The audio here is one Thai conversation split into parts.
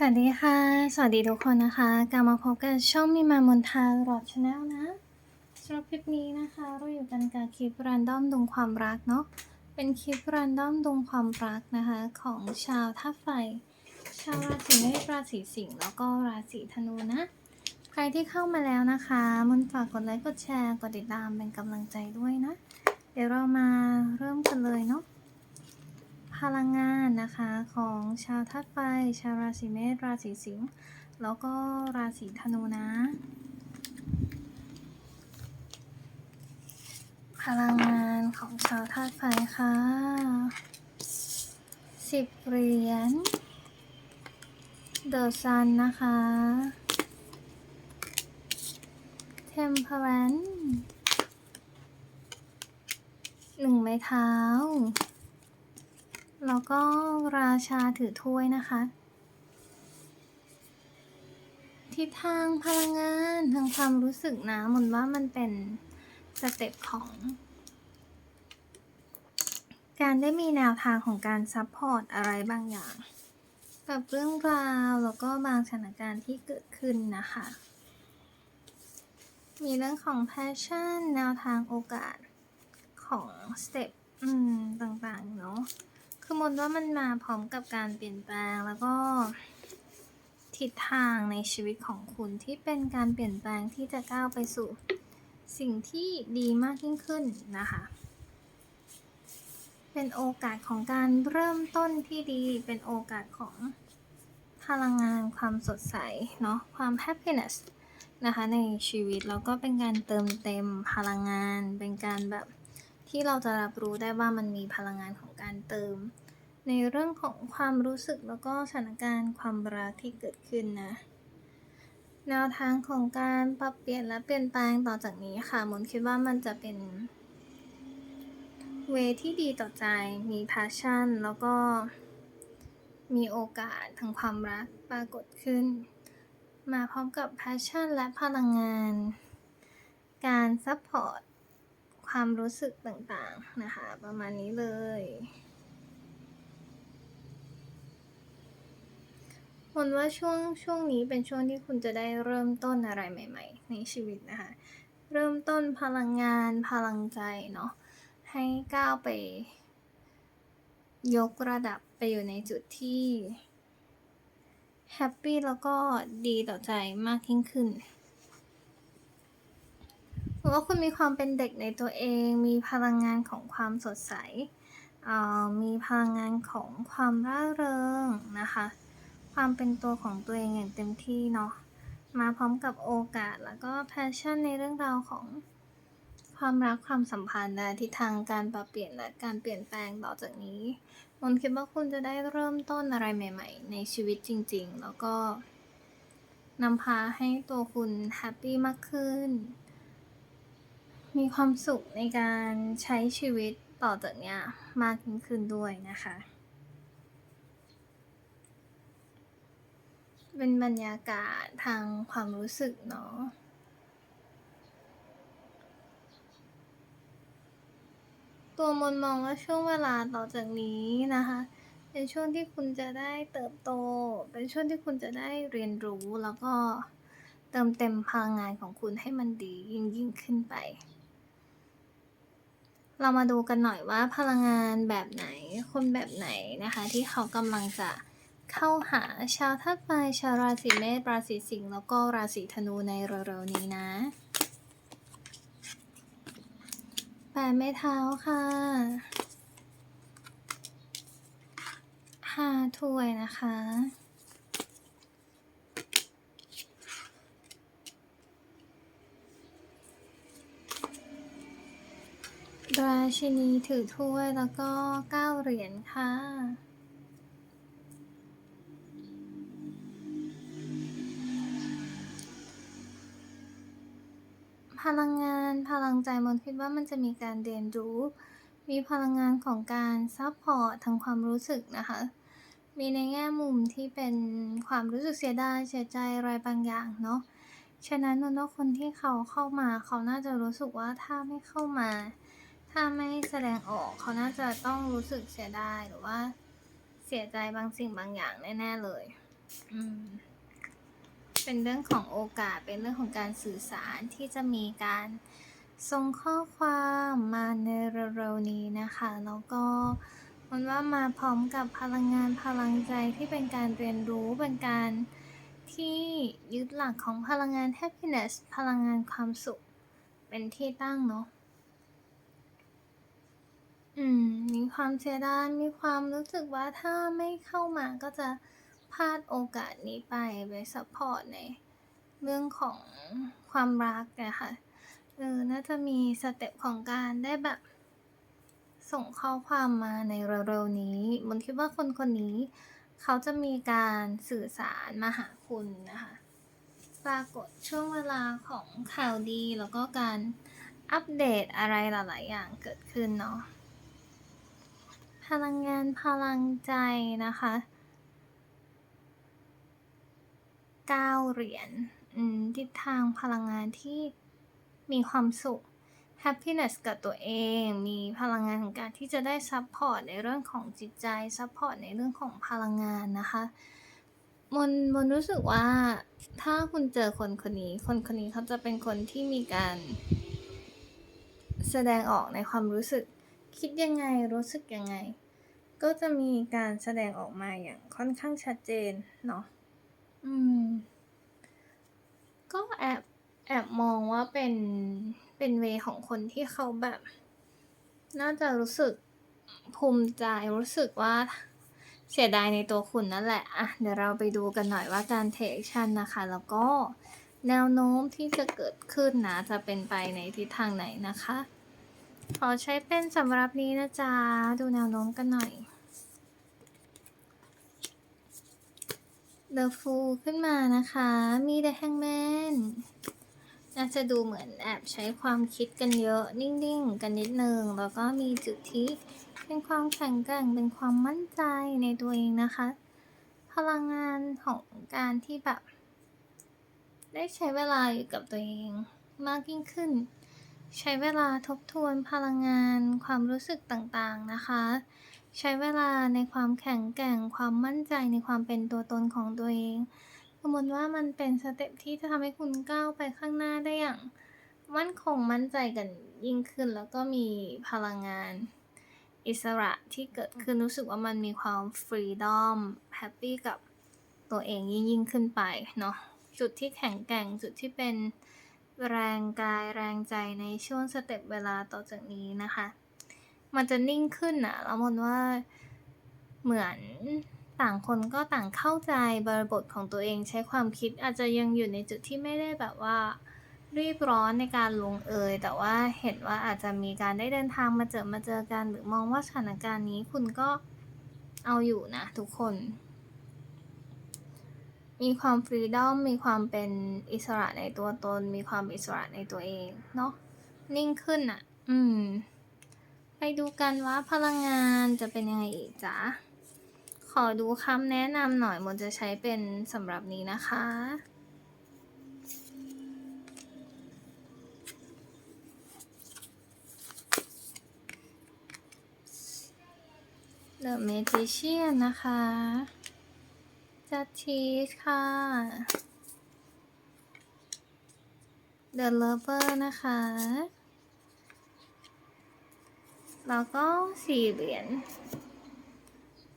สวัสดีค่ะ สวัสดีทุกคนนะคะกลับมาพบกับช่องมีมามนทารอดชาแนลนะสำหรับคลิปนี้นะคะ เราอยู่กันกับคลิปรันดอมดวงความรักเนาะ เป็นคลิปรันดอมดวงความรักนะคะ ของชาวท่าตุไฟ ชาวราศีเมษราศีสิงห์แล้วก็ราศีธนูนะ ใครที่เข้ามาแล้วนะคะ มนฝากกดไลค์กดแชร์กดติดตามเป็นกำลังใจด้วยนะ เดี๋ยวเรามาเริ่มกันเลยเนาะ พลังงานนะคะของชาวธาตุไฟ ชาวราศีเมษ ราศีสิงห์ แล้วก็ราศีธนูนะ พลังงานของชาวธาตุไฟค่ะสิบเหรียญเดอะซันนะคะเทมเพลนหนึ่งไม้เท้า แล้วก็ราชาถือถ้วยนะคะ ทิศทางพลังงานทางความรู้สึกนะมันว่ามันเป็นสเต็ปของ การได้มีแนวทางของการซัพพอร์ตอะไรบางอย่าง กับเรื่องราวแล้วก็บางสถานการณ์ที่เกิดขึ้นนะคะ มีเรื่องของ passion แนวทางโอกาสของสเต็ปต่างๆ เนาะ คือมนว่ามันมาพร้อมกับการเปลี่ยนแปลงแล้วก็ทิศทางในชีวิตของคุณที่เป็นการเปลี่ยนแปลงที่จะก้าวไปสู่สิ่งที่ดีมากยิ่งขึ้นนะคะ เป็นโอกาสของการเริ่มต้นที่ดี เป็นโอกาสของพลังงานความสดใสเนาะความ happiness นะคะในชีวิตแล้วก็เป็นการเติมเต็มพลังงานเป็นการแบบ ที่เราจะรับรู้ได้ว่ามันมีพลังงานของการเติม ในเรื่องของความรู้สึกแล้วก็สถานการณ์ความรักที่เกิดขึ้นนะแนวทางของการปรับเปลี่ยนและเปลี่ยนแปลงต่อจากนี้ค่ะมนคิดว่ามันจะเป็น เวที่ดีต่อใจ มี passion แล้วก็มีโอกาสทางความรักปรากฏขึ้น มาพร้อมกับ passion และพลังงาน การซัพพอร์ต ความรู้สึกต่างๆนะคะ ประมาณนี้เลยมนว่าช่วงช่วงนี้เป็นช่วงที่คุณจะได้เริ่มต้นอะไรใหม่ ๆ ในชีวิตนะคะ เริ่มต้นพลังงานพลังใจเนาะให้ก้าวไป ยกระดับไปอยู่ในจุดที่แฮปปี้แล้วก็ดีต่อใจมากยิ่งขึ้น ว่าคุณมีความเป็นเด็กในตัวเอง มีพลังงานของความสดใส มีพลังงานของความร่าเริงนะคะ ความเป็นตัวของตัวเองอย่างเต็มที่เนาะ มาพร้อมกับโอกาสแล้วก็แพชชั่นในเรื่องราวของความรักความสัมพันธ์และทิศทางการปรับเปลี่ยนและการเปลี่ยนแปลงต่อจากนี้มนคิดว่าคุณจะได้เริ่มต้นอะไรใหม่ ๆ ในชีวิตจริง ๆ แล้วก็นำพาให้ตัวคุณแฮปปี้มากขึ้น มีความสุขในการใช้ชีวิตต่อจากเนี้ยมากยิ่งขึ้นด้วยนะคะ เป็นบรรยากาศทางความรู้สึกเนาะตัวมนมองว่าช่วงเวลาต่อจากนี้นะคะ เป็นช่วงที่คุณจะได้เติบโต เป็นช่วงที่คุณจะได้เรียนรู้แล้วก็เติมเต็มพลังงานของคุณให้มันดียิ่งยิ่งขึ้นไป เรามาดูกันหน่อยว่าพลังงานแบบไหน คนแบบไหนนะคะ ที่เขากำลังจะเข้าหาชาวธาตุไฟชาวราศีเมษราศีสิงห์แล้วก็ราศีธนูในเร็วๆนี้นะแปดไม้เท้าค่ะห้าถ้วยนะคะ ราชินีถือถ้วยแล้วก็เก้าเหรียญค่ะ พลังงานพลังใจมนคิดว่ามันจะมีการเรียนรู้ มีพลังงานของการซัพพอร์ตทางความรู้สึกนะคะ มีในแง่มุมที่เป็นความรู้สึกเสียดายเสียใจอะไรบางอย่างเนาะ ฉะนั้นนนว่าคนที่เขาเข้ามาเขาน่าจะรู้สึกว่าถ้าไม่เข้ามา ถ้าไม่แสดงออกเขาน่าจะต้องรู้สึกเสียดายหรือว่าเสียใจบางสิ่งบางอย่างแน่ๆเลย อืม เป็นเรื่องของโอกาส เป็นเรื่องของการสื่อสารที่จะมีการส่งข้อความมาในเร็วๆนี้นะคะ แล้วก็มันว่ามาพร้อมกับพลังงานพลังใจที่เป็นการเรียนรู้เป็นการที่ยึดหลักของพลังงาน happiness พลังงานความสุข เป็นที่ตั้งเนาะ อืม มีความเสียดาย มีความรู้สึกว่าถ้าไม่เข้ามาก็จะพลาดโอกาสนี้ไปไปซัปพอร์ตในเรื่องของความรักอะค่ะเออ น่าจะมีสเต็ปของการได้แบบ ส่งข้อความมาในเร็วๆนี้มนคิดว่าคนคนนี้ เขาจะมีการสื่อสารมาหาคุณนะคะ ปรากฏช่วงเวลาของข่าวดีแล้วก็การอัปเดตอะไรหลายๆอย่างเกิดขึ้นเนาะ พลังงานพลังใจนะคะ9เหรียญทิศทางพลังงานที่มีความสุข happiness กับตัวเอง มีพลังงานของการที่จะได้ซัปพอร์ตในเรื่องของจิตใจซัปพอร์ตในเรื่องของพลังงานนะคะมนมนรู้สึกว่าถ้าคุณเจอคนคนนี้ คนคนนี้เขาจะเป็นคนที่มีการ แสดงออกในความรู้สึก คิดยังไงรู้สึกยังไง ก็จะมีการแสดงออกมาอย่างค่อนข้างชัดเจนเนาะอืม ก็แอบแอบมองว่าเป็นเป็นเวของคนที่เขาแบบ น่าจะรู้สึกภูมิใจรู้สึกว่าเสียดายในตัวคุณนั่นแหละอะเดี๋ยวเราไปดูกันหน่อยว่าการ take action นะคะ แล้วก็แนวโน้มที่จะเกิดขึ้นนะจะเป็นไปในทิศทางไหนนะคะ ขอใช้เป็นสำหรับนี้นะจ๊ะ ดูแนวโน้มกันหน่อย The Fool ขึ้นมานะคะ มี The Hangman น่าจะดูเหมือนแอบใช้ความคิดกันเยอะนิ่งๆ กันนิดนึง แล้วก็มีจุดที่เป็นความแข็งแกร่งเป็นความมั่นใจในตัวเองนะคะ พลังงานของการที่แบบ ได้ใช้เวลาอยู่กับตัวเองมากยิ่งขึ้น ใช้เวลาทบทวนพลังงาน ความรู้สึกต่างๆนะคะ ใช้เวลาในความแข็งแกร่ง ความมั่นใจในความเป็นตัวตนของตัวเองสมมติว่ามันเป็นสเต็ปที่จะทำให้คุณก้าวไปข้างหน้าได้อย่าง มั่นคงมั่นใจกันยิ่งขึ้น แล้วก็มีพลังงาน อิสระที่เกิดขึ้นรู้สึกว่ามันมีความฟรีดอมแฮปปี้กับตัวเองยิ่งยิ่งขึ้นไปเนาะจุดที่แข็งแกร่งจุดที่เป็น แรงกายแรงใจในช่วงสเต็ปเวลาต่อจากนี้นะคะ มันจะนิ่งขึ้นน่ะแล้วมนว่าเหมือนต่างคนก็ต่างเข้าใจบริบทของตัวเองใช้ความคิดอาจจะยังอยู่ในจุดที่ไม่ได้แบบว่ารีบร้อนในการลงเอย แต่ว่าเห็นว่าอาจจะมีการได้เดินทางมาเจอมาเจอกัน หรือมองว่าสถานการณ์นี้คุณก็เอาอยู่นะทุกคน มีความฟรีดอมมีความเป็นอิสระในตัวตน มีความอิสระในตัวเองเนาะนิ่งขึ้นน่ะ อืม ไปดูกันว่าพลังงานจะเป็นยังไงอีกจ๊ะ ขอดูคำแนะนำหน่อยมนจะใช้เป็นสำหรับนี้นะคะ The Magician นะคะ Justice ค่ะ The Lover นะคะ แล้วก็สี่เหรียญ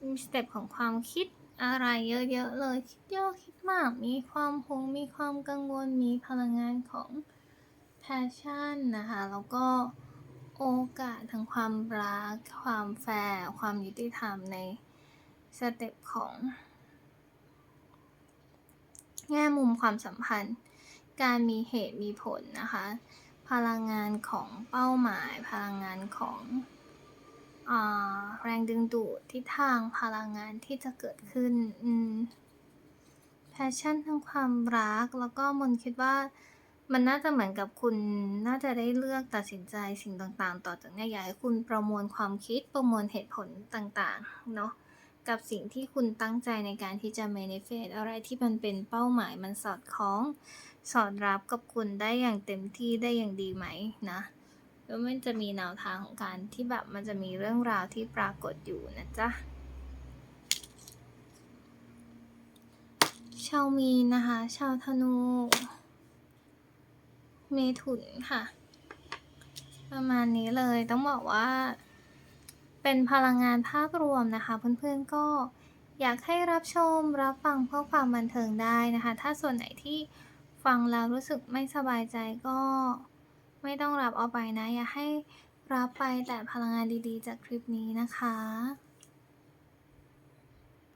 มีสเต็ปของความคิดอะไรเยอะ ๆ เลย คิดเยอะคิดมาก มีความหงมีความกังวล มีพลังงานของ passion นะคะ แล้วก็โอกาสทางความรัก ความแฟร์ ความยุติธรรมในสเต็ปของ แง่มุมความสัมพันธ์ การมีเหตุมีผลนะคะ พลังงานของเป้าหมาย พลังงานของอแรงดึงดูดทิศทางพลังงานที่จะเกิดขึ้นอืม passion ทางความรัก แล้วก็มนคิดว่ามันน่าจะเหมือนกับคุณน่าจะได้เลือกตัดสินใจสิ่งต่างๆ ต่อจากนี้อยากให้คุณประมวลความคิดประมวลเหตุผลต่างๆ เนาะ กับสิ่งที่คุณตั้งใจในการที่จะ manifest อะไรที่มันเป็นเป้าหมายมันสอดคล้อง สอดรับกับคุณได้อย่างเต็มที่ได้อย่างดีไหมนะแล้วมันจะมีแนวทางของการที่แบบมันจะมีเรื่องราวที่ปรากฏอยู่นะจ๊ะชาวมีนะคะ ชาวธนู เมถุนค่ะ ประมาณนี้เลยต้องบอกว่า เป็นพลังงานภาพรวมนะคะ เพื่อนๆก็อยากให้รับชมรับฟังเพื่อความบันเทิงได้นะคะ ถ้าส่วนไหนที่ฟังแล้วรู้สึกไม่สบายใจก็ไม่ต้องรับเอาไปนะ อย่าให้รับไปแต่พลังงานดีๆ จากคลิปนี้นะคะ